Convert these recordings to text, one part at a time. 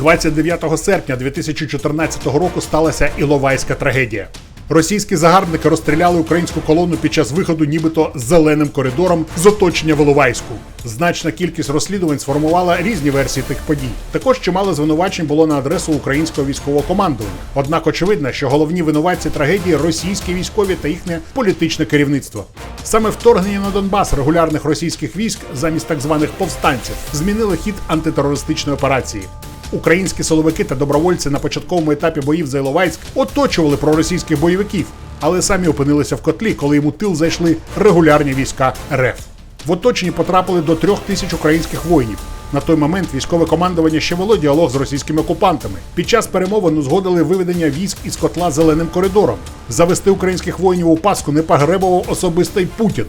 29 серпня 2014 року сталася Іловайська трагедія. Російські загарбники розстріляли українську колону під час виходу, нібито зеленим коридором з оточення в Іловайську. Значна кількість розслідувань сформувала різні версії тих подій. Також чимало звинувачень було на адресу українського військового командування. Однак очевидно, що головні винуватці трагедії російські військові та їхнє політичне керівництво. Саме вторгнення на Донбас регулярних російських військ замість так званих повстанців змінили хід антитерористичної операції. Українські силовики та добровольці на початковому етапі боїв за Іловайськ оточували проросійських бойовиків, але самі опинилися в котлі, коли йому тил зайшли регулярні війська РФ. В оточенні потрапили до трьох тисяч українських воїнів. На той момент військове командування ще вело діалог з російськими окупантами. Під час перемовин узгодили виведення військ із котла зеленим коридором. Завести українських воїнів у Пасху не погребував особисто й Путін.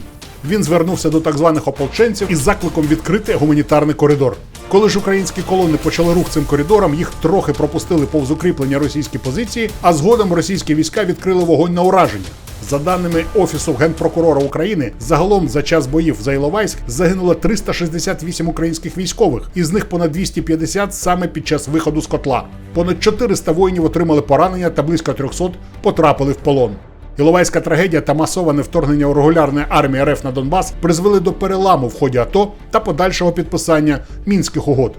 Він звернувся до так званих ополченців із закликом відкрити гуманітарний коридор. Коли ж українські колони почали рух цим коридором, їх трохи пропустили повз укріплення російські позиції, а згодом російські війська відкрили вогонь на ураження. За даними Офісу генпрокурора України, загалом за час боїв за Іловайськ загинуло 368 українських військових, із них понад 250 саме під час виходу з котла. Понад 400 воїнів отримали поранення та близько 300 потрапили в полон. Іловайська трагедія та масоване вторгнення у регулярної армії РФ на Донбас призвели до переламу в ході АТО та подальшого підписання мінських угод.